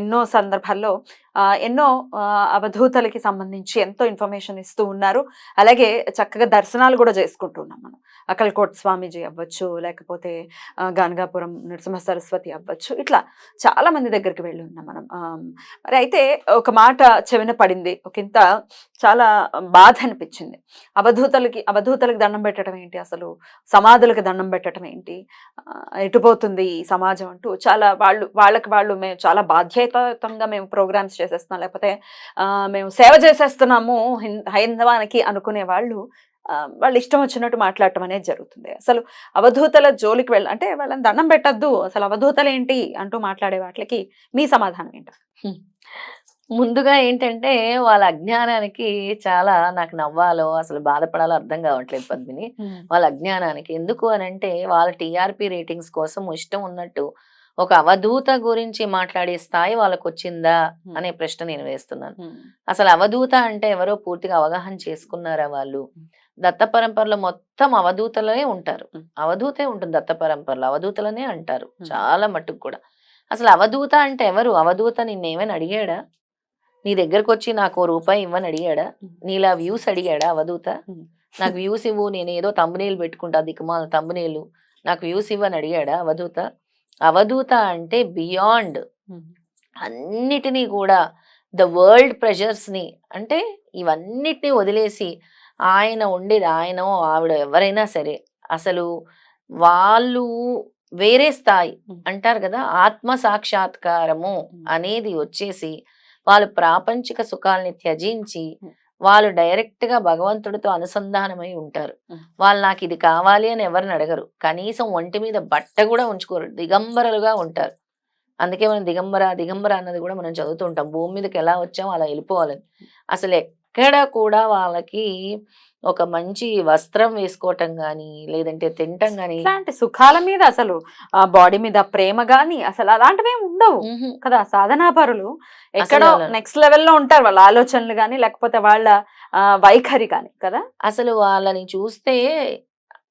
ఎన్నో సందర్భాల్లో ఎన్నో అవధూతలకి సంబంధించి ఎంతో ఇన్ఫర్మేషన్ ఇస్తూ ఉన్నారు. అలాగే చక్కగా దర్శనాలు కూడా చేసుకుంటూ ఉన్నాం మనం. అకల్కోట్ స్వామీజీ అవ్వచ్చు లేకపోతే గానగాపురం నరసింహ సరస్వతి అవ్వచ్చు ఇట్లా చాలా మంది దగ్గరికి వెళ్ళి ఉన్నాం మనం. మరి అయితే ఒక మాట చెవిన పడింది. ఒక ఇంత చాలా బాధ అనిపించింది. అవధూతలకి అవధూతలకి దండం పెట్టడం ఏంటి? అసలు సమాధులకు దండం పెట్టడం ఏంటి? ఎటుపోతుంది ఈ సమాజం అంటూ చాలా వాళ్ళు వాళ్ళకి వాళ్ళు మేము చాలా బాధ్యతాయుతంగా మేము ప్రోగ్రామ్స్ చేసేస్తున్నాం. లేకపోతే మేము సేవ చేసేస్తున్నాము హైందవానికి అనుకునే వాళ్ళు వాళ్ళు ఇష్టం వచ్చినట్టు మాట్లాడటం అనేది జరుగుతుంది. అసలు అవధూతల జోలికి వెళ్ళ అంటే వాళ్ళని దండం పెట్టద్దు. అసలు అవధూతలు ఏంటి అంటూ మాట్లాడే వాటికి మీ సమాధానం ఏంటి? ముందుగా ఏంటంటే వాళ్ళ అజ్ఞానానికి చాలా నాకు నవ్వాలో అసలు బాధపడాలో అర్థం కావట్లేదు పద్మిని. వాళ్ళ అజ్ఞానానికి. ఎందుకు అని అంటే వాళ్ళ టీఆర్పీ రేటింగ్స్ కోసం ఇష్టం ఉన్నట్టు ఒక అవధూత గురించి మాట్లాడే స్థాయి వాళ్ళకు వచ్చిందా అనే ప్రశ్న నేను వేస్తున్నాను. అసలు అవధూత అంటే ఎవరో పూర్తిగా అవగాహన చేసుకున్నారా వాళ్ళు? దత్త పరంపరలో మొత్తం అవధూతలనే ఉంటారు. అవధూతే ఉంటుంది దత్త పరంపరలో అవధూతలనే అంటారు. చాలా మట్టుకు కూడా. అసలు అవధూత అంటే ఎవరు? అవధూత నిన్నేమైనా అడిగాడా? నీ దగ్గరకు వచ్చి నాకు రూపాయి ఇవ్వని అడిగాడా. నీలా వ్యూస్ అడిగాడా అవధూత. నాకు వ్యూస్ ఇవ్వు నేను ఏదో తమ్మునేలు పెట్టుకుంటా దిక్కుమాల తమ్మునేలు. నాకు వ్యూస్ ఇవ్వని అడిగాడా అవధూత? అవధూత అంటే బియాండ్ అన్నిటినీ కూడా ద వరల్డ్ ప్రెషర్స్ని అంటే ఇవన్నిటినీ వదిలేసి ఆయన ఉండేది ఆయన ఆవిడ ఎవరైనా సరే అసలు వాళ్ళు వేరే స్థాయి. అంటారు కదా ఆత్మ సాక్షాత్కారము. అనేది వచ్చేసి వాళ్ళు ప్రాపంచిక సుఖాల్ని త్యజించి. వాళ్ళు డైరెక్ట్గా భగవంతుడితో అనుసంధానమై ఉంటారు. వాళ్ళు నాకు ఇది కావాలి అని ఎవరిని అడగరు. కనీసం ఒంటి మీద బట్ట కూడా ఉంచుకోరు. దిగంబరలుగా ఉంటారు. అందుకే మనం దిగంబర దిగంబర అన్నది కూడా మనం చదువుతూ ఉంటాం. భూమి మీదకి ఎలా వచ్చామో అలా వెళ్ళిపోవాలని. అసలు ఎక్కడ కూడా వాళ్ళకి ఒక మంచి వస్త్రం వేసుకోవటం గాని లేదంటే తినటం గాని ఇట్లాంటి సుఖాల మీద అసలు ఆ బాడీ మీద ప్రేమ గాని అసలు అలాంటివి ఉండవు. కదా సాధనాపరులు. ఎక్కడో నెక్స్ట్ లెవెల్లో ఉంటారు వాళ్ళ ఆలోచనలు కానీ లేకపోతే వాళ్ళ వైఖరి కానీ కదా? అసలు వాళ్ళని చూస్తే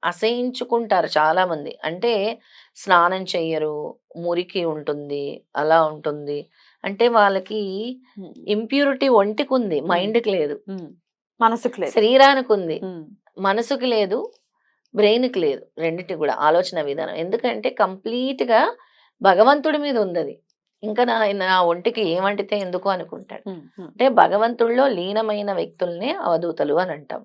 అసహించుకుంటారు చాలా మంది అంటే స్నానం చెయ్యరు మురికి ఉంటుంది అలా ఉంటుంది. అంటే వాళ్ళకి ఇంప్యూరిటీ ఒంటికి ఉంది మైండ్కి లేదు. మనసుకు లేదు. శరీరానికి ఉంది. మనసుకి లేదు బ్రెయిన్కి లేదు. రెండిటి కూడా ఆలోచన విధానం. ఎందుకంటే complete గా భగవంతుడి మీద ఉంది ఇంకా నా నా ఒంటికి ఏమంటితే ఎందుకు అనుకుంటాడు. అంటే భగవంతుల్లో లీనమైన వ్యక్తుల్నే అవధూతలు అని అంటాం.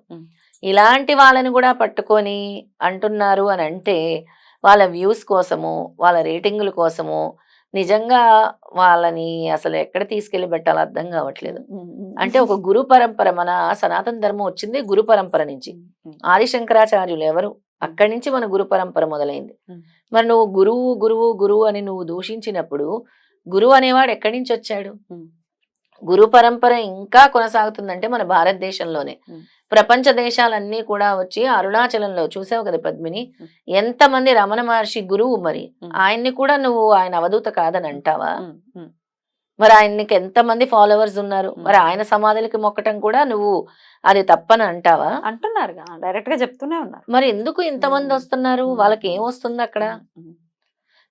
ఇలాంటి వాళ్ళని కూడా పట్టుకొని అంటున్నారు అని అంటే వాళ్ళ వ్యూస్ కోసము వాళ్ళ రేటింగుల కోసము నిజంగా వాళ్ళని అసలు ఎక్కడ తీసుకెళ్ళి పెట్టాలో అర్థం కావట్లేదు. అంటే ఒక గురు పరంపర మన సనాతన ధర్మం వచ్చింది గురు పరంపర నుంచి ఉమ్. ఉమ్. ఆది శంకరాచార్యులు ఎవరు అక్కడి నుంచి మన గురు పరంపర మొదలైంది. మరి నువ్వు గురువు గురువు గురువు అని నువ్వు దూషించినప్పుడు గురువు అనేవాడు ఎక్కడి నుంచి వచ్చాడు. గురు పరంపర ఇంకా కొనసాగుతుందంటే మన భారతదేశంలోనే. ప్రపంచ దేశాలన్నీ కూడా వచ్చి అరుణాచలంలో చూసావు కదా పద్మిని. ఎంతమంది రమణ మహర్షి గురువు మరి. ఆయన్ని కూడా నువ్వు ఆయన అవధూత కాదని అంటావా. మరి ఆయనకి ఎంతమంది ఫాలోవర్స్ ఉన్నారు. మరి ఆయన సమాధులకి మొక్కటం కూడా నువ్వు అది తప్పని అంటావా అంటున్నారు డైరెక్ట్గా చెప్తూనే ఉన్నారు మరి ఎందుకు ఇంతమంది. వస్తున్నారు. వాళ్ళకి ఏం వస్తుంది అక్కడ.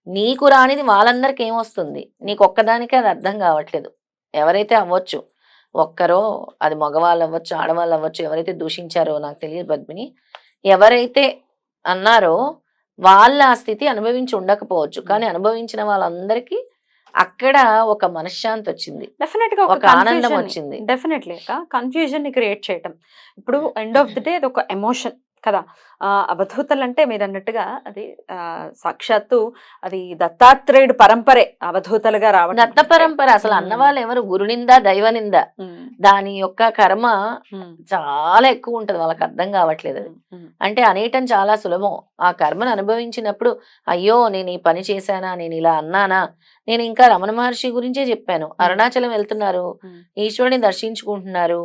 నీకు రానిది వాళ్ళందరికి ఏం వస్తుంది నీకు ఒక్కదానికే అది అర్థం కావట్లేదు ఎవరైతే అవ్వచ్చు ఒక్కరో అది మగవాళ్ళు అవ్వచ్చు ఆడవాళ్ళు అవ్వచ్చు ఎవరైతే దూషించారో నాకు తెలియదు పద్మిని ఎవరైతే అన్నారో వాళ్ళ ఆ స్థితి అనుభవించి ఉండకపోవచ్చు. కానీ అనుభవించిన వాళ్ళందరికీ అక్కడ ఒక మనశ్శాంతి వచ్చింది. డెఫినెట్గా ఒక ఆనందం వచ్చింది. డెఫినెట్లీ కన్ఫ్యూజన్ని క్రియేట్ చేయటం. ఇప్పుడు ఎండ్ ఆఫ్ ది డే అది ఒక ఎమోషన్ కదా! ఆ, అవధూతలు అంటే మీరు అన్నట్టుగా అది ఆ, సాక్షాత్తు అది దత్తాత్రేయుడు పరంపరే అవధూతలుగా రావడం దత్త పరంపర. అసలు. అన్నవాళ్ళు ఎవరు గురునింద దైవనింద? దాని యొక్క కర్మ చాలా ఎక్కువ ఉంటది వాళ్ళకి అర్థం కావట్లేదు. అది. అంటే అనేయటం చాలా సులభం. ఆ కర్మను అనుభవించినప్పుడు అయ్యో! నేను ఈ పని చేశానా? నేను ఇలా అన్నానా? నేను ఇంకా రమణ మహర్షి గురించే చెప్పాను. అరుణాచలం వెళ్తున్నారు. ఈశ్వరుని దర్శించుకుంటున్నారు.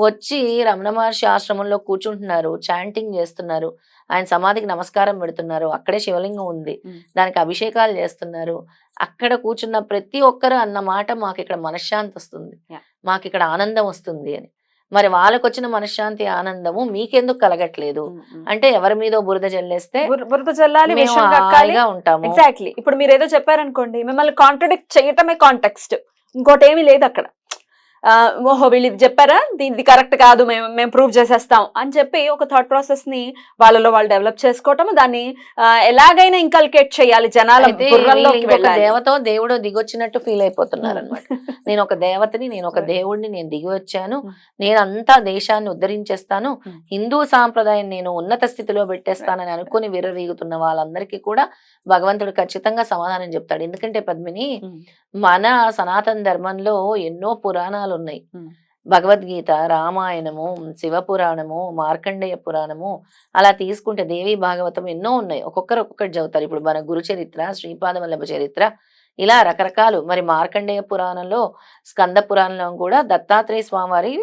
వచ్చి రమణ మహర్షి ఆశ్రమంలో కూర్చుంటున్నారు. చాంటింగ్ చేస్తున్నారు. ఆయన సమాధికి నమస్కారం పెడుతున్నారు. అక్కడే శివలింగం ఉంది. దానికి అభిషేకాలు చేస్తున్నారు. అక్కడ కూర్చున్న ప్రతి ఒక్కరు అన్న మాట మాకు ఇక్కడ మనశ్శాంతి వస్తుంది. మాకు ఇక్కడ ఆనందం వస్తుంది అని. మరి వాళ్ళకు వచ్చిన మనశ్శాంతి ఆనందము మీకెందుకు కలగట్లేదు. అంటే ఎవరి మీదో బురద జల్లేస్తే బుర- బురద హాయిగా ఉంటాము. ఎగ్జాక్ట్లీ ఇప్పుడు మీరు ఏదో చెప్పారనుకోండి మిమ్మల్ని కాంట్రడిక్ట్ చేయటమే కాంటెక్స్ట్ ఇంకోటి ఏమీ లేదు అక్కడ ఓహో వీళ్ళు ఇది చెప్పారా దీనిది కరెక్ట్ కాదు మేము మేము ప్రూవ్ చేసేస్తాం అని చెప్పి ఒక థాట్ ప్రాసెస్ని వాళ్ళలో వాళ్ళు డెవలప్ చేసుకోవటం దాన్ని ఎలాగైనా ఇంకల్కేట్ చేయాలి జనాల దేవతో దేవుడు దిగొచ్చినట్టు ఫీల్ అయిపోతున్నారు అనమాట నేను ఒక దేవతని నేను ఒక. దేవుడిని నేను దిగి వచ్చాను. నేను అంతా దేశాన్ని ఉద్ధరించేస్తాను. హిందూ సాంప్రదాయం నేను ఉన్నత స్థితిలో పెట్టేస్తానని అనుకుని విర్రవీగుతున్న వాళ్ళందరికీ కూడా భగవంతుడు ఖచ్చితంగా సమాధానం చెప్తాడు ఎందుకంటే పద్మిని మన సనాతన ధర్మంలో ఎన్నో పురాణాలు ఉన్నాయి Hmm. భగవద్గీత రామాయణము శివ పురాణము మార్కండేయ పురాణము అలా తీసుకుంటే దేవి భాగవతం ఎన్నో ఉన్నాయి. ఒక్కొక్కరు ఒక్కొక్కటి చదువుతారు. ఇప్పుడు మన గురు చరిత్ర శ్రీపాద వల్లభ చరిత్ర ఇలా రకరకాలు. మరి మార్కండేయ పురాణంలో స్కంద పురాణంలో కూడా దత్తాత్రేయ స్వామివారి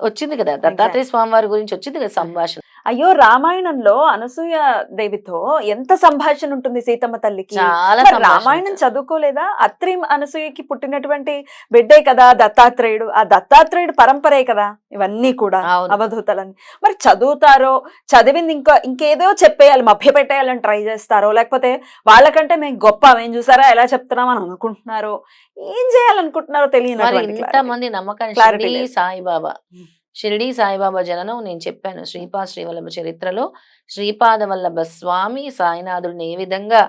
వచ్చింది కదా? దత్తాత్రేయ స్వామివారి గురించి వచ్చింది కదా సంభాషణ? అయ్యో రామాయణంలో అనసూయ దేవితో ఎంత సంభాషణ ఉంటుంది సీతమ్మ తల్లికి? రామాయణం చదువుకోలేదా? అత్రి అనసూయకి పుట్టినటువంటి బిడ్డే కదా దత్తాత్రేయుడు. ఆ దత్తాత్రేయుడు పరంపరే కదా ఇవన్నీ కూడా. అవధూతలని మరి చదువుతారో చదివింది ఇంకా ఇంకేదో చెప్పేయాలి మభ్య పెట్టేయాలని ట్రై చేస్తారో లేకపోతే వాళ్ళకంటే మేము గొప్ప మేము చూసారా ఎలా చెప్తున్నాం అని అనుకుంటున్నారో ఏం చేయాలనుకుంటున్నారో నమ్మకం లేదు. సాయిబాబా. షిరిడి సాయిబాబా జననం నేను చెప్పాను. శ్రీపాద శ్రీవల్లభ చరిత్రలో శ్రీపాద వల్లభ స్వామి సాయినాథుడిని ఏ విధంగా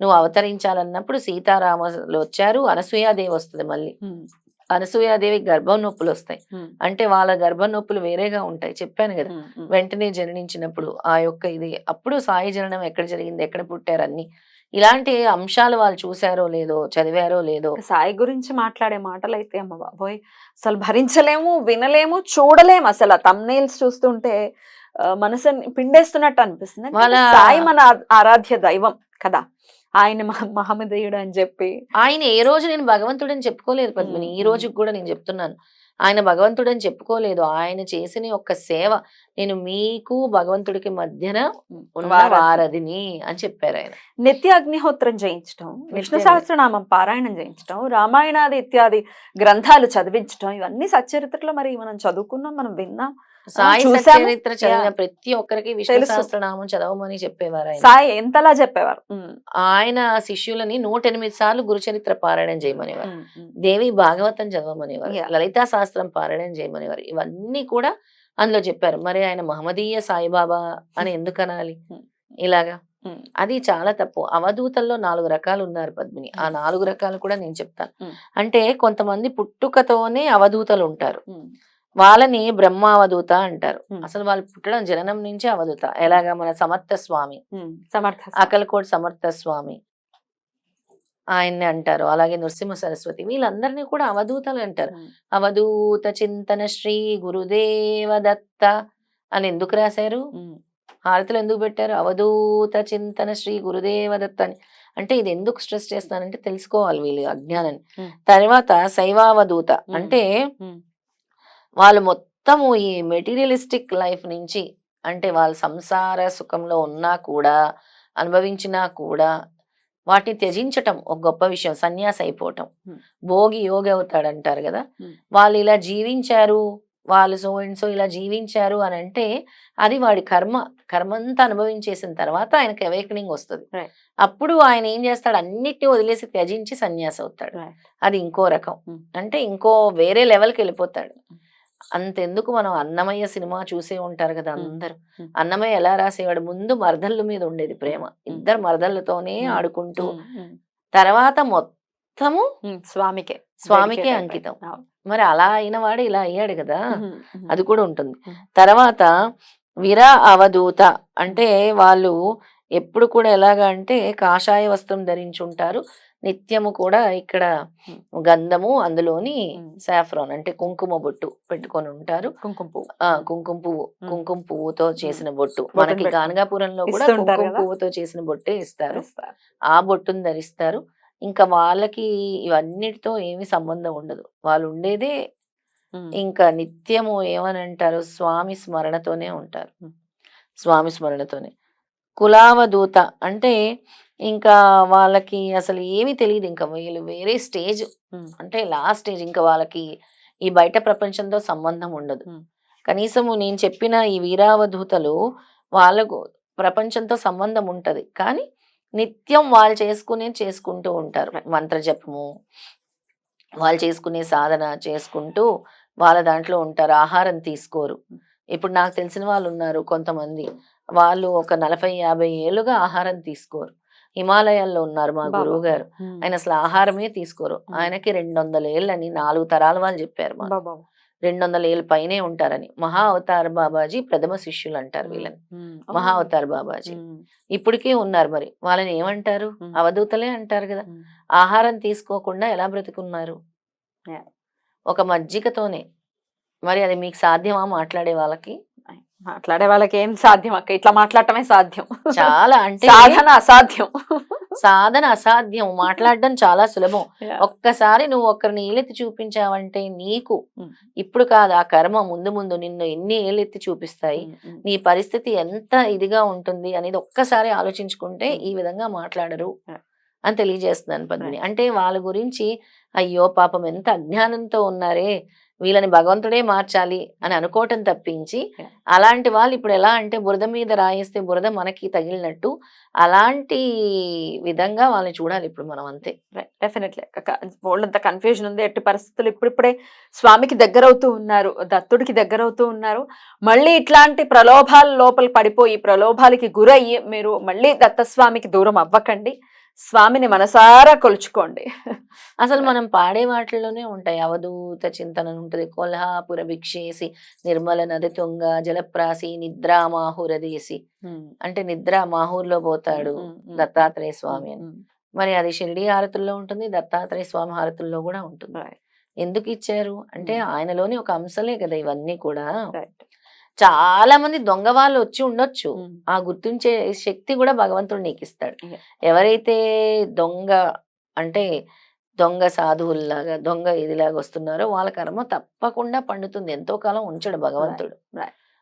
నువ్వు అవతరించాలన్నప్పుడు సీతారాములు వచ్చారు. అనసూయాదేవి వస్తుంది మళ్ళీ. అనసూయాదేవి గర్భం నొప్పులు వస్తాయి. అంటే వాళ్ళ గర్భం నొప్పులు వేరేగా ఉంటాయి. చెప్పాను కదా. వెంటనే జననించినప్పుడు ఆ యొక్క ఇది. అప్పుడు సాయి జననం ఎక్కడ జరిగింది? ఎక్కడ పుట్టారు అన్ని? ఇలాంటి అంశాలు వాళ్ళు చూసారో లేదో చదివారో లేదో సాయి గురించి మాట్లాడే మాటలు అయితే అమ్మ బాబోయ్! అసలు భరించలేము వినలేము చూడలేము. అసలు ఆ తమ్నేల్స్ చూస్తుంటే మనసుని పిండేస్తున్నట్టు అనిపిస్తుంది. సాయి మన ఆరాధ్య దైవం కదా! ఆయన మహ- మహమ్మదీయుడు అని చెప్పి ఆయన ఏ రోజు నేను భగవంతుడని చెప్పుకోలేదు పద్మిని. ఈ. రోజుకి కూడా నేను చెప్తున్నాను. ఆయన భగవంతుడని చెప్పుకోలేదు. ఆయన చేసిన యొక్క సేవ నేను మీకు భగవంతుడికి మధ్యన ఉన్న. వారధిని అని చెప్పారు ఆయన. నిత్య అగ్నిహోత్రం చేయించడం విష్ణు సహస్రనామం పారాయణం చేయించడం రామాయణాది ఇత్యాది గ్రంథాలు చదివించడం ఇవన్నీ సచ్చరిత్రలో మరి మనం చదువుకున్నాం మనం విన్నాం. సాయి చూశాను. సచరిత్ర చదివిన. ప్రతి ఒక్కరికి విష్ణు. సహస్రనామం చదవమని చెప్పేవారు ఆయన సాయి ఎంతలా చెప్పేవారు ఆయన శిష్యులని నూట ఎనిమిది సార్లు గురుచరిత్ర పారాయణం చేయమనేవారు. దేవి భాగవతం చదవమనేవారు. లలితా శాస్త్రం పారాయణం చేయమనేవారు ఇవన్నీ కూడా అందులో చెప్పారు మరి ఆయన మహమ్మదీయ సాయిబాబా అని ఎందుకు అనాలి. ఇలాగా. అది చాలా తప్పు అవధూతల్లో నాలుగు రకాలు ఉన్నారు పద్మిని ఆ నాలుగు రకాలు కూడా నేను చెప్తాను. అంటే కొంతమంది పుట్టుకతోనే అవధూతలు ఉంటారు వాళ్ళని బ్రహ్మావధూత అంటారు. Hmm. అసలు వాళ్ళు పుట్టడం జననం నుంచే అవధూత. ఎలాగా? మన సమర్థ స్వామి. సమర్థ అకలకోట్ సమర్థ స్వామి. ఆయన్ని అంటారు. అలాగే నృసింహ సరస్వతి. వీళ్ళందరినీ కూడా అవధూతలు అంటారు. అవధూత చింతన శ్రీ గురుదేవ దత్త అని ఎందుకు రాశారు? హారతులు ఎందుకు పెట్టారు? అవధూత చింతన శ్రీ గురుదేవ దత్త అని. అంటే ఇది ఎందుకు స్ట్రెస్ చేస్తానంటే తెలుసుకోవాలి వీళ్ళు అజ్ఞానాన్ని. తర్వాత శైవావధూత. అంటే వాళ్ళు మొత్తము ఈ మెటీరియలిస్టిక్ లైఫ్ నుంచి అంటే వాళ్ళ సంసార సుఖంలో ఉన్నా కూడా అనుభవించినా కూడా వాటిని త్యజించటం ఒక గొప్ప విషయం సన్యాసి అయిపోవటం. భోగి యోగి అవుతాడు అంటారు కదా. వాళ్ళు ఇలా జీవించారు వాళ్ళు సో అండ్ సో ఇలా జీవించారు అని అంటే అది వాడి కర్మ కర్మంతా అనుభవించేసిన తర్వాత ఆయనకి అవేకనింగ్ వస్తుంది. అప్పుడు ఆయన ఏం చేస్తాడు అన్నిటిని వదిలేసి త్యజించి సన్యాసి అవుతాడు. అది ఇంకో రకం. అంటే ఇంకో వేరే లెవెల్కి వెళ్ళిపోతాడు అంతెందుకు మనం అన్నమయ్య సినిమా చూసే ఉంటారు కదా. అందరు. అన్నమయ్య ఎలా రాసేవాడు? ముందు మరదళ్ళ మీద ఉండేది ప్రేమ. ఇద్దరు మరదళ్ళతోనే. ఆడుకుంటూ తర్వాత మొత్తము స్వామికే. స్వామికే అంకితం. మరి అలా అయిన వాడు ఇలా అయ్యాడు కదా అది కూడా ఉంటుంది. తర్వాత విర అవధూత అంటే వాళ్ళు ఎప్పుడు కూడా ఎలాగా అంటే కాషాయ వస్త్రం ధరించుంటారు. నిత్యము కూడా ఇక్కడ. గంధము అందులోని. సాఫ్రాన్ అంటే కుంకుమ బొట్టు పెట్టుకొని ఉంటారు కుంకుమ పువ్వు ఆ కుంకుమ పువ్వు. కుంకుమ పువ్వుతో చేసిన బొట్టు మనకి గానగాపురంలో కూడా కుంకుమ. పువ్వుతో చేసిన బొట్టే ఇస్తారు. ఆ బొట్టును ధరిస్తారు ఇంకా వాళ్ళకి ఇవన్నిటితో ఏమి సంబంధం ఉండదు వాళ్ళు ఉండేదే ఇంకా నిత్యము ఏమని అంటారు స్వామి స్మరణతోనే ఉంటారు. స్వామి స్మరణతోనే కులావధూత. అంటే ఇంకా వాళ్ళకి అసలు ఏమీ తెలియదు ఇంకా వీళ్ళు వేరే స్టేజ్. అంటే లాస్ట్ స్టేజ్ ఇంకా వాళ్ళకి ఈ బయట ప్రపంచంతో సంబంధం ఉండదు. కనీసము నేను చెప్పిన ఈ వీరావధూతలు వాళ్ళకు ప్రపంచంతో సంబంధం ఉంటది. కానీ నిత్యం వాళ్ళు చేసుకునే చేసుకుంటూ ఉంటారు. మంత్ర జపము వాళ్ళు చేసుకునే సాధన చేసుకుంటూ వాళ్ళ దాంట్లో ఉంటారు. ఆహారం తీసుకోరు. ఇప్పుడు నాకు తెలిసిన వాళ్ళు ఉన్నారు కొంతమంది వాళ్ళు ఒక నలభై యాభై ఏళ్ళుగా ఆహారం తీసుకోరు హిమాలయాల్లో ఉన్నారు మా. గురువు గారు. ఆయన అసలు ఆహారమే తీసుకోరు. ఆయనకి రెండు వందల ఏళ్ళని నాలుగు తరాల వాళ్ళు చెప్పారు మా. రెండు వందల ఏళ్ళ పైనే ఉంటారని మహా అవతార్ బాబాజీ ప్రథమ శిష్యులు అంటారు వీళ్ళని. మహా అవతార్ బాబాజీ. ఇప్పటికీ ఉన్నారు మరి వాళ్ళని ఏమంటారు. అవధూతలే అంటారు కదా. ఆహారం తీసుకోకుండా ఎలా బ్రతుకున్నారు. ఒక మజ్జిగతోనే మరి అది మీకు సాధ్యమా మాట్లాడే వాళ్ళకి మాట్లాడే వాళ్ళకి ఏం సాధ్యం అక్క ఇట్లా మాట్లాడటమే సాధ్యం చాలా అంటే సాధన అసాధ్యం సాధన అసాధ్యం మాట్లాడడం చాలా సులభం. ఒక్కసారి నువ్వు ఒక్కరిని ఏలెత్తి చూపించావంటే నీకు. ఇప్పుడు కాదు ఆ కర్మ ముందు ముందు నిన్ను ఎన్ని ఏలెత్తి చూపిస్తాయి. నీ పరిస్థితి ఎంత ఇదిగా ఉంటుంది అనేది ఒక్కసారి ఆలోచించుకుంటే. ఈ విధంగా మాట్లాడరు. అని తెలియజేస్తున్నాను పద్మిని అంటే వాళ్ళ గురించి అయ్యో పాపం ఎంత అజ్ఞానంతో ఉన్నారే వీళ్ళని భగవంతుడే మార్చాలి అని అనుకోవటం తప్పించి. అలాంటి వాళ్ళు ఇప్పుడు ఎలా అంటే బురద మీద రాయేస్తే బురద మనకి తగిలినట్టు అలాంటి విధంగా వాళ్ళని చూడాలి ఇప్పుడు మనం అంతే. డెఫినెట్లీ అంత కన్ఫ్యూజన్ ఉంది. ఎట్టి పరిస్థితులు ఇప్పుడిప్పుడే స్వామికి దగ్గర అవుతూ ఉన్నారు దత్తుడికి దగ్గర అవుతూ ఉన్నారు. మళ్ళీ ఇట్లాంటి ప్రలోభాల లోపల పడిపోయి ప్రలోభాలకి గురయ్యి మీరు మళ్ళీ దత్తస్వామికి దూరం అవ్వకండి. స్వామిని మనసారా కొలుచుకోండి. అసలు మనం పాడే వాటిల్లోనే ఉంటాయి. అవధూత చింతన ఉంటుంది. కొల్హాపుర భిక్షేసి నిర్మల నది తుంగ జలప్రాసి నిద్రా మాహురదేసి అంటే నిద్ర మాహూర్లో పోతాడు దత్తాత్రేయ స్వామి అని. మరి అది షిరిడి హారతుల్లో ఉంటుంది. దత్తాత్రేయ స్వామి హారతుల్లో కూడా ఉంటుంది. ఎందుకు ఇచ్చారు? అంటే. ఆయనలోని ఒక అంశలే కదా ఇవన్నీ కూడా. చాలా మంది దొంగ వాళ్ళు వచ్చి ఉండొచ్చు. ఆ గుర్తించే శక్తి కూడా భగవంతుడు నీకు ఇస్తాడు. ఎవరైతే దొంగ అంటే దొంగ సాధువుల్లాగా దొంగ ఇదిలాగా వస్తున్నారో వాళ్ళ కర్మ తప్పకుండా పండుతుంది. ఎంతో కాలం ఉంచడు భగవంతుడు.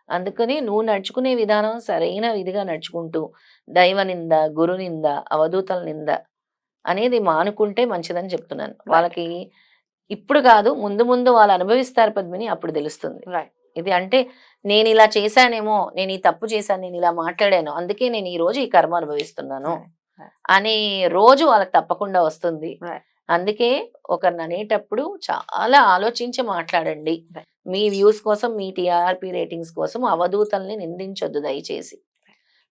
అందుకని నువ్వు నడుచుకునే విధానం సరైన విధిగా నడుచుకుంటూ దైవ నింద గురు నింద అవధూతల నింద అనేది మానుకుంటే మంచిదని చెప్తున్నాను. వాళ్ళకి ఇప్పుడు కాదు ముందు ముందు వాళ్ళు అనుభవిస్తారు పద్మిని అప్పుడు తెలుస్తుంది. Right. ఇది అంటే నేను ఇలా చేశానేమో నేను ఈ తప్పు చేశాను నేను ఇలా మాట్లాడాను అందుకే నేను ఈ రోజు ఈ కర్మ అనుభవిస్తున్నాను. అనే రోజు వాళ్ళకి తప్పకుండా వస్తుంది. అందుకే ఒకరిని అనేటప్పుడు చాలా ఆలోచించి మాట్లాడండి. మీ వ్యూస్ కోసం మీ టిఆర్పి రేటింగ్స్ కోసం అవధూతల్ని నిందించొద్దు దయచేసి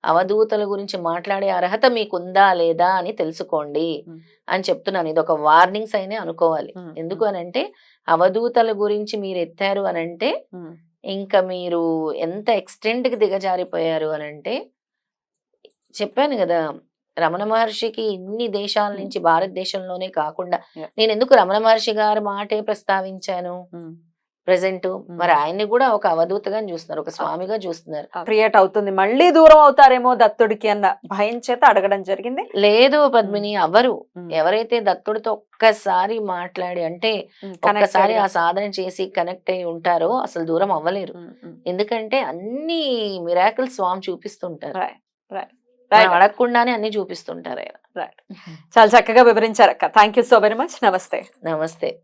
అవధూతల గురించి మాట్లాడే అర్హత మీకుందా లేదా అని తెలుసుకోండి Mm. అని చెప్తున్నాను ఇది ఒక వార్నింగ్స్ అయినే అనుకోవాలి Mm. ఎందుకు అని అంటే అవధూతల గురించి మీరు ఎత్తారు అని అంటే ఇంకా మీరు ఎంత ఎక్స్టెంట్కి దిగజారిపోయారు అని అంటే చెప్పాను కదా రమణ మహర్షికి ఇన్ని దేశాల. నుంచి భారతదేశంలోనే కాకుండా. నేను ఎందుకు రమణ మహర్షి గారి మాటే ప్రస్తావించాను ప్రెసెంట్ మరి ఆయన్ని కూడా ఒక అవధూతగా చూస్తున్నారు ఒక స్వామిగా చూస్తున్నారు. క్రియేట్ అవుతుంది. మళ్ళీ దూరం అవుతారేమో దత్తుడికి అన్న భయం చేత అడగడం జరిగింది. లేదు పద్మిని అవరు. ఎవరైతే దత్తుడితో ఒక్కసారి మాట్లాడి అంటే ఒక్కసారి ఆ సాధన చేసి కనెక్ట్ అయి ఉంటారో అసలు దూరం అవ్వలేరు. ఎందుకంటే అన్ని మిరాకిల్ స్వామి చూపిస్తుంటారు. అడగకుండానే అన్ని చూపిస్తుంటారు ఆయన. చాలా చక్కగా వివరించారు అక్క. Thank you so very much నమస్తే. నమస్తే.